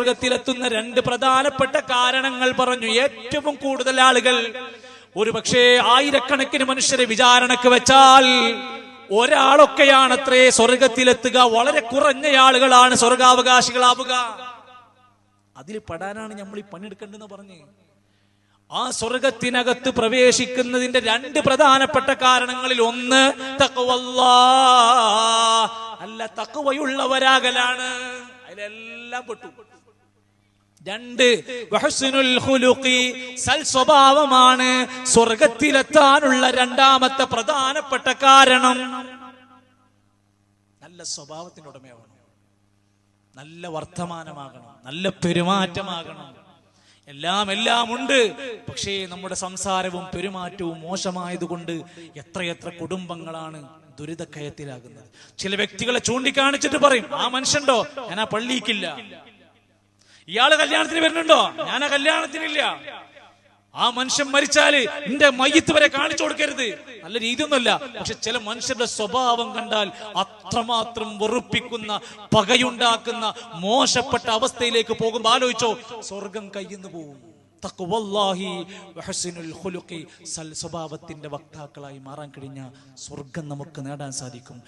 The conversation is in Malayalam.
സ്വർഗത്തിലെത്തുന്ന രണ്ട് പ്രധാനപ്പെട്ട കാരണങ്ങൾ പറഞ്ഞു ഏറ്റവും കൂടുതൽ ആളുകൾ. ഒരു പക്ഷേ ആയിരക്കണക്കിന് മനുഷ്യരെ വിചാരണക്ക് വെച്ചാൽ ഒരാളൊക്കെയാണത്രേ സ്വർഗത്തിലെത്തുക. വളരെ കുറഞ്ഞ ആളുകളാണ് സ്വർഗാവകാശികളാവുക. അതിൽ പെടാനാണ് നമ്മൾ ഈ പണിയെടുക്കേണ്ടെന്ന് പറഞ്ഞു. ആ സ്വർഗത്തിനകത്ത് പ്രവേശിക്കുന്നതിന്റെ രണ്ട് പ്രധാനപ്പെട്ട കാരണങ്ങളിൽ ഒന്ന് തഖ്വല്ലാ. അല്ല തക്കുവയുള്ളവരാകലാണ് അതിലെല്ലാം പെട്ടു. രണ്ട് സൽ സ്വഭാവമാണ് സ്വർഗത്തിലെത്താനുള്ള രണ്ടാമത്തെ പ്രധാനപ്പെട്ട കാരണം. നല്ല സ്വഭാവത്തിനുടമയാവണം നല്ല വർത്തമാനമാകണം. നല്ല പെരുമാറ്റമാകണം. എല്ലാം എല്ലാം ഉണ്ട് പക്ഷേ നമ്മുടെ സംസാരവും പെരുമാറ്റവും മോശമായതുകൊണ്ട് എത്രയെത്ര കുടുംബങ്ങളാണ് ദുരിതക്കയത്തിലാകുന്നത്. ചില വ്യക്തികളെ ചൂണ്ടിക്കാണിച്ചിട്ട് പറയും ആ മനുഷ്യണ്ടോ ഞാൻ ആ പള്ളിക്കില്ല. ഇയാൾ കല്യാണത്തിന് വരുന്നുണ്ടോ? ഞാൻ ആ കല്യാണത്തിനില്ല. ആ മനുഷ്യൻ മരിച്ചാൽ നിന്റെ മയ്യത്ത് വരെ കാണിച്ചു കൊടുക്കരുത്. നല്ല രീതിയൊന്നുമല്ല. പക്ഷെ ചില മനുഷ്യരുടെ സ്വഭാവം കണ്ടാൽ അത്രമാത്രം വെറുപ്പിക്കുന്ന പകയുണ്ടാക്കുന്ന മോശപ്പെട്ട അവസ്ഥയിലേക്ക് പോകുമ്പോൾ ആലോചിച്ചോ സ്വർഗം കയ്യിന്ന് പോകും സ്വഭാവത്തിന്റെ വക്താക്കളായി മാറാൻ കഴിഞ്ഞ സ്വർഗം നമുക്ക് നേടാൻ സാധിക്കും.